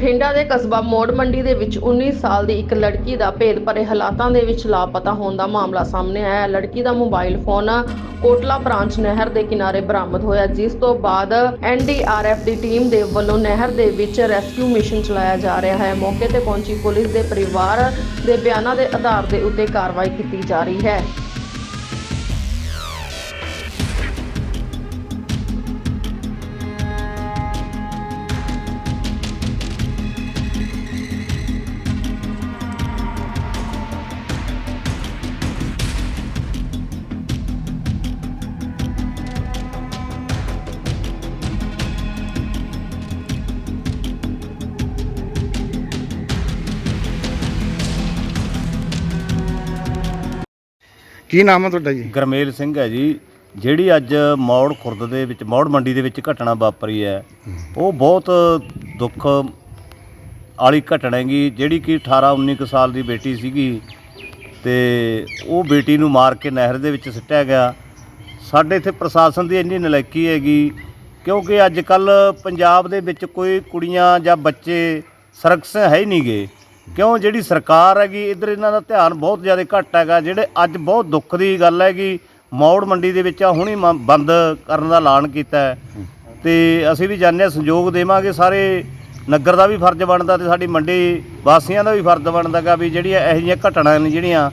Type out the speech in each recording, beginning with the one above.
ਬਠਿੰਡਾ ਦੇ ਕਸਬਾ ਮੋੜ ਮੰਡੀ ਦੇ ਵਿੱਚ 19 ਸਾਲ ਦੀ ਇੱਕ ਲੜਕੀ ਦਾ ਭੇਦ ਭਰੇ ਹਾਲਾਤਾਂ ਦੇ ਵਿੱਚ ਲਾਪਤਾ ਹੋਣ ਦਾ ਮਾਮਲਾ ਸਾਹਮਣੇ ਆਇਆ। ਲੜਕੀ ਦਾ ਮੋਬਾਈਲ ਫੋਨ ਕੋਟਲਾ ਬ੍ਰਾਂਚ ਨਹਿਰ ਦੇ ਕਿਨਾਰੇ ਬਰਾਮਦ ਹੋਇਆ, ਜਿਸ ਤੋਂ ਬਾਅਦ ਐਨਡੀਆਰਐਫ ਦੀ ਟੀਮ ਦੇ ਵੱਲੋਂ ਨਹਿਰ ਦੇ ਵਿੱਚ ਰੈਸਕਿਊ ਮਿਸ਼ਨ ਚਲਾਇਆ ਜਾ ਰਿਹਾ ਹੈ। ਮੌਕੇ ਤੇ ਪਹੁੰਚੀ ਪੁਲਿਸ ਦੇ ਪਰਿਵਾਰ ਦੇ ਬਿਆਨਾਂ ਦੇ ਆਧਾਰ ਦੇ ਉੱਤੇ ਕਾਰਵਾਈ ਕੀਤੀ ਜਾ ਰਹੀ ਹੈ। ਕੀ ਨਾਮ ਹੈ ਤੁਹਾਡਾ ਜੀ? ਗਰਮੇਲ ਸਿੰਘ ਹੈ ਜੀ। ਜਿਹੜੀ ਅੱਜ ਮੌੜ ਖੁਰਦ ਦੇ ਵਿੱਚ, ਮੌੜ ਮੰਡੀ ਦੇ ਵਿੱਚ ਘਟਨਾ ਵਾਪਰੀ ਹੈ, ਉਹ ਬਹੁਤ ਦੁੱਖ ਵਾਲੀ ਘਟਨਾ ਹੈਗੀ। ਜਿਹੜੀ ਕਿ 18 19 ਕੁ ਸਾਲ ਦੀ ਬੇਟੀ ਸੀਗੀ ਤੇ ਉਹ ਬੇਟੀ ਨੂੰ ਮਾਰ ਕੇ ਨਹਿਰ ਦੇ ਵਿੱਚ ਸਿੱਟਿਆ ਗਿਆ। ਸਾਡੇ ਇੱਥੇ ਪ੍ਰਸ਼ਾਸਨ ਦੀ ਇੰਨੀ ਨਲਾਇਕੀ ਹੈਗੀ, ਕਿਉਂਕਿ ਅੱਜ ਕੱਲ ਪੰਜਾਬ ਦੇ ਵਿੱਚ ਕੋਈ ਕੁੜੀਆਂ ਜਾਂ ਬੱਚੇ ਸੁਰੱਖਿਅਤ ਹੈ ਹੀ ਨਹੀਂਗੇ ਕਿਉਂ? ਜਿਹੜੀ ਸਰਕਾਰ ਹੈਗੀ, ਇਧਰ ਇਹਨਾਂ ਦਾ ਧਿਆਨ ਬਹੁਤ ਜ਼ਿਆਦਾ ਘੱਟ ਹੈਗਾ। ਜਿਹੜੇ ਅੱਜ ਬਹੁਤ ਦੁੱਖ ਦੀ ਗੱਲ ਹੈਗੀ, ਮੌੜ ਮੰਡੀ ਦੇ ਵਿੱਚ ਆ, ਹੁਣੀ ਬੰਦ ਕਰਨ ਦਾ ਐਲਾਨ ਕੀਤਾ ਹੈ। ਤੇ ਅਸੀਂ ਵੀ ਜਾਣਦੇ ਹਾਂ, ਸੰਯੋਗ ਦੇਵਾਂਗੇ ਸਾਰੇ। ਨਗਰ ਦਾ ਵੀ ਫਰਜ਼ ਬਣਦਾ ਤੇ ਸਾਡੀ ਮੰਡੀ ਵਾਸੀਆਂ ਦਾ ਵੀ ਫਰਜ਼ ਬਣਦਾ ਗਾ ਵੀ ਜਿਹੜੀਆਂ ਇਹੋ ਜਿਹੀਆਂ ਘਟਨਾ ਨੇ ਜਿਹੜੀਆਂ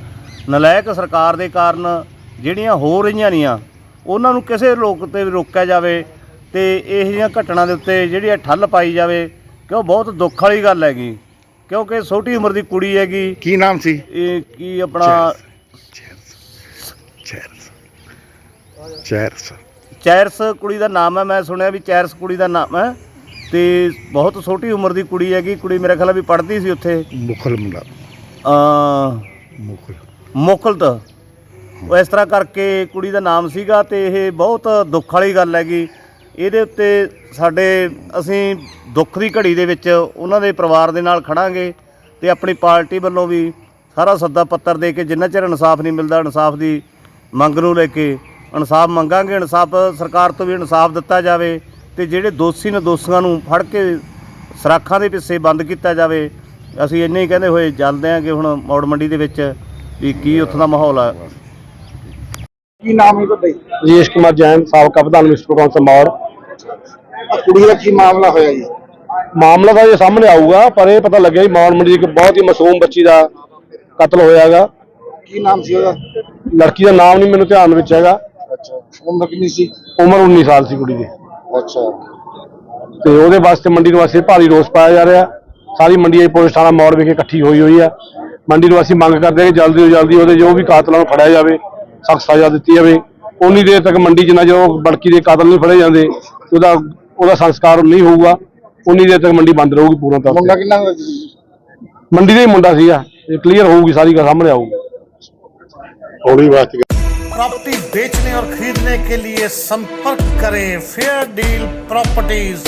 ਨਲਾਇਕ ਸਰਕਾਰ ਦੇ ਕਾਰਨ ਜਿਹੜੀਆਂ ਹੋ ਰਹੀਆਂ ਨੀਆਂ, ਉਹਨਾਂ ਨੂੰ ਕਿਸੇ ਲੋਕ ਤੇ ਵੀ ਰੋਕਿਆ ਜਾਵੇ ਤੇ ਇਹੋ ਜਿਹੀਆਂ ਘਟਨਾ ਦੇ ਉੱਤੇ ਜਿਹੜੀ ਇਹ ਠੱਲ ਪਾਈ ਜਾਵੇ, ਕਿਉਂ? ਬਹੁਤ ਦੁੱਖ ਵਾਲੀ ਗੱਲ ਹੈਗੀ। ਕਿਉਂਕਿ ਛੋਟੀ ਉਮਰ ਦੀ ਕੁੜੀ ਹੈਗੀ। ਕੀ ਨਾਮ ਸੀ? ਇਹ ਕੀ ਆਪਣਾ ਚੈਰਸ। ਚੈਰਸ। ਚੈਰਸ। ਕੁੜੀ ਦਾ ਨਾਮ ਹੈ ਮੈਂ ਸੁਣਿਆ ਵੀ ਚੈਰਸ ਕੁੜੀ ਦਾ ਨਾਮ ਹੈ। ਤੇ ਬਹੁਤ ਛੋਟੀ ਉਮਰ ਦੀ ਕੁੜੀ ਹੈਗੀ ਕੁੜੀ ਮੇਰੇ ਖਿਆਲ ਵੀ ਪੜ੍ਹਦੀ ਸੀ ਉੱਥੇ। ਮੁਖਲ ਮੁੰਡਾ। ਅ ਮੁਖਲ। ਮੁਕਲਤ ਉਹ ਇਸ ਤਰ੍ਹਾਂ ਕਰਕੇ ਕੁੜੀ ਦਾ ਨਾਮ ਸੀਗਾ ਤੇ ਇਹ ਬਹੁਤ ਦੁੱਖ ਵਾਲੀ ਗੱਲ ਹੈਗੀ। ਇਹਦੇ ਉੱਤੇ ਸਾਡੇ ਅਸੀਂ ਦੁੱਖ ਦੀ ਘੜੀ ਦੇ ਵਿੱਚ ਉਹਨਾਂ ਦੇ ਪਰਿਵਾਰ ਦੇ ਨਾਲ ਖੜਾਂਗੇ ਤੇ ਆਪਣੀ ਪਾਰਟੀ ਵੱਲੋਂ ਵੀ ਸਾਰਾ ਸੱਦਾ ਪੱਤਰ ਦੇ ਕੇ ਜਿੰਨਾ ਚਿਰ ਇਨਸਾਫ ਨਹੀਂ ਮਿਲਦਾ ਇਨਸਾਫ ਦੀ ਮੰਗ ਨੂੰ ਲੈ ਕੇ ਇਨਸਾਫ ਮੰਗਾਂਗੇ ਇਨਸਾਫ ਸਰਕਾਰ ਤੋਂ ਵੀ ਇਨਸਾਫ ਦਿੱਤਾ ਜਾਵੇ ਤੇ ਜਿਹੜੇ ਦੋਸ਼ੀ ਨੇ ਦੋਸ਼ੀਆਂ ਨੂੰ ਫੜ ਕੇ ਸਰਾਖਾਂ ਦੇ ਪਿੱਛੇ ਬੰਦ ਕੀਤਾ ਜਾਵੇ ਅਸੀਂ ਇੰਨੇ ਹੀ ਕਹਿੰਦੇ ਹੋਏ ਚੱਲਦੇ ਹਾਂ ਕਿ ਹੁਣ ਮੌੜ ਮੰਡੀ ਦੇ ਵਿੱਚ ਵੀ ਕੀ ਉੱਥੋਂ ਦਾ ਮਾਹੌਲ ਆ। ਕੀ ਨਾਮ ਹੈ ਤੁਹਾਡਾ ਜੀ? ਰਜੇਸ਼ ਕੁਮਾਰ ਜੈਨ ਸਾਬਕਾ ਪ੍ਰਧਾਨ ਮਿਸਟਰ ਕੌਂਸਲ ਮੌੜ। ਕੁੜੀ ਦਾ ਕੀ ਮਾਮਲਾ ਹੋਇਆ ਜੀ? ਮਾਮਲਾ ਤਾਂ ਇਹ ਸਾਹਮਣੇ ਆਊਗਾ ਪਰ ਇਹ ਪਤਾ ਲੱਗਿਆ ਜੀ ਮੌੜ ਮੰਡੀ ਦੀ ਇੱਕ ਬਹੁਤ ਹੀ ਮਾਸੂਮ ਬੱਚੀ ਦਾ ਕਤਲ ਹੋਇਆਗਾ ਕੀ ਨਾਮ ਸੀ ਉਹਦਾ? ਲੜਕੀ ਦਾ ਨਾਮ ਨਹੀਂ ਮੈਨੂੰ ਧਿਆਨ ਵਿੱਚ ਹੈਗਾ। ਅੱਛਾ ਉਮਰ ਕਿੰਨੀ ਸੀ? ਉਮਰ 19 ਸਾਲ ਸੀ ਕੁੜੀ ਦੀ। ਅੱਛਾ। ਤੇ ਉਹਦੇ ਵਾਸਤੇ ਮੰਡੀ ਨਿਵਾਸੀ ਭਾਰੀ ਰੋਸ ਪਾਇਆ ਜਾ ਰਿਹਾ। ਸਾਰੀ ਮੰਡੀ ਇਹ ਪੁਲਿਸ ਥਾਣਾ ਮੌੜ ਵਿਖੇ ਇਕੱਠੀ ਹੋਈ ਹੋਈ ਆ। ਮੰਡੀ ਨਿਵਾਸੀ ਮੰਗ ਕਰਦੇ ਆ ਕਿ ਜਲਦੀ ਤੋਂ ਜਲਦੀ ਉਹਦੇ ਜੋ ਵੀ ਕਾਤਲਾਂ ਨੂੰ ਫੜਿਆ ਜਾਵੇ ਸਖਤ ਸਜ਼ਾ ਦਿੱਤੀ ਜਾਵੇ। ਉਨੀ ਦੇਰ ਤੱਕ ਮੰਡੀ ਜਿੰਨਾ ਜੋ ਬੜਕੀ ਦੇ ਕਾਤਲ ਨਹੀਂ ਫੜੇ ਜਾਂਦੇ ਉਹਦਾ ਉਹਦਾ ਸੰਸਕਾਰ ਨਹੀਂ ਹੋਊਗਾ। ਉਨੀ ਦੇਰ ਤੱਕ ਮੰਡੀ ਬੰਦ ਰਹੂਗੀ ਪੂਰਨ ਤੌਰ ਮੁੰਡਾ ਤੇ ਕਿੰਨਾ ਕੁ ਸੀ? ਮੰਡੀ ਦਾ ਹੀ ਮੁੰਡਾ ਸੀਗਾ ਇਹ ਕਲੀਅਰ ਹੋਊਗੀ ਸਾਰੀ ਗੱਲ ਸਾਹਮਣੇ ਆਊਗੀ ਥੋੜੀ ਵਾਸਤੇ प्रॉपर्टी बेचने और खरीदने के लिए संपर्क करें फेयर डील प्रॉपर्टीज